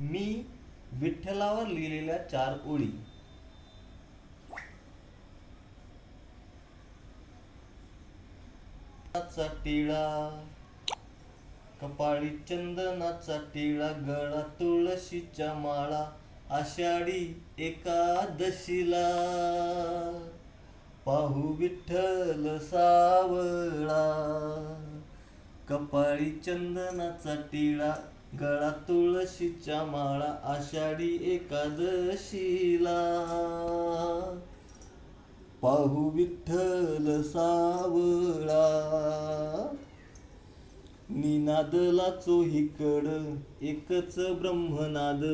मी विठ्ठलावर लिहिलेल्या चार ओळी. चा टिळा कपाळी चंदनाचा टिळा गळा तुळशीच्या माळा आषाढी एकादशीला. पाहू विठ्ठल सावळा कपाळी चंदनाचा टिळा गळा तुळशीच्या माळा आषाढी एकादशीला. पाहू विठ्ठल सावळा. निनादला चोहीकड एकच ब्रह्मनाद.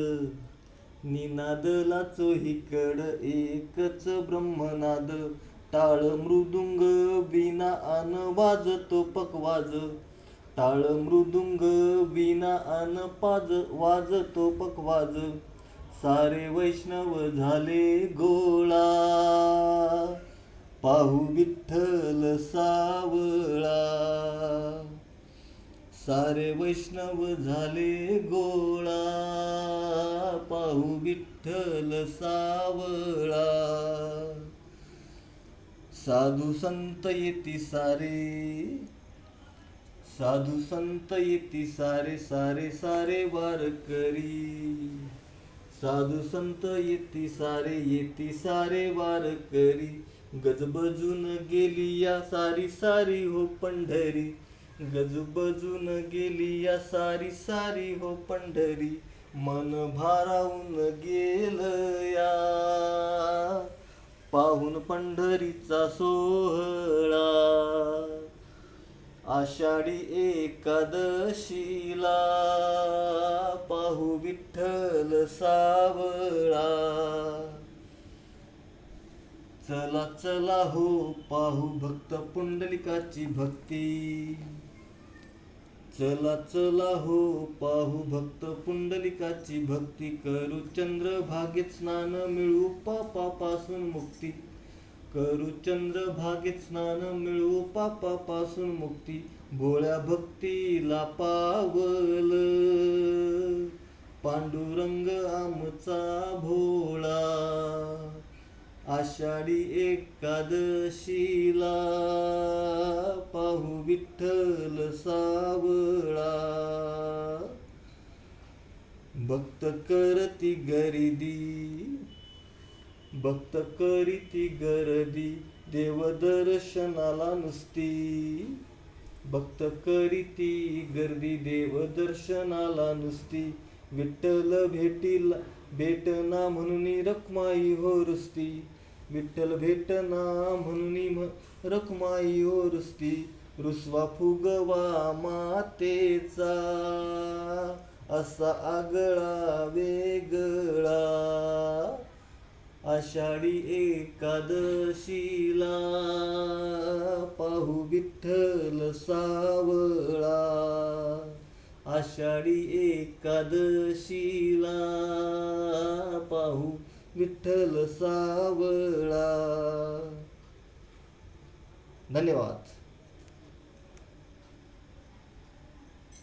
निनादला चोहीकड एकच ब्रह्मनाद. टाळ मृदुंग बिना अन वाजतो पकवाज. टाळ मृदुंग विना अन पाज वाजतो पकवाज सारे वैष्णव झाले गोळा. पाहू विठ्ठल सावळा. सारे वैष्णव झाले गोळा. पाहू विठ्ठल सावळा. साधू संत येती सारे. साधू संत येती सारे सारे सारे वारकरी साधू संत येती सारे येती सारे वारकरी गजबजून गेली या सारी सारी हो पंढरी। गजबजून गेली या सारी सारी हो पंढरी। मन भारावून गेल या पाहून पंढरीचा सोहळा। आषाढी एकादशीला पाहू विठ्ठल सावळा. चला चला हो पाहू भक्त पुंडलिकाची भक्ती. चला चला हो पाहू भक्त पुंडलिकाची भक्ती. करू चंद्रभागेत स्नान मिळू पापापासून मुक्ती. करू चंद्रभागेत स्नान मिळू पापापासून मुक्ती. भोळ्या भक्तीला पावल. पांडुरंग आमचा भोळा. आषाढी एकादशीला पाहू विठ्ठल सावळा. भक्त करती गरिदी भक्त करीती गर्दी देवदर्शनाला नुसती. भक्त करीती गर्दी देवदर्शनाला नुसती. विठ्ठल भेटीला भेटना म्हणून रखमाई हो रुसती विठ्ठल भेटना म्हणून रखमाई हो रुसती रुसवा फुगवा मातेचा. असा आगळा वेगळा. आषाढी एकादशीला पाहू विठ्ठल सावळा. आषाढी एकादशीला पाहू विठ्ठल सावळा. धन्यवाद.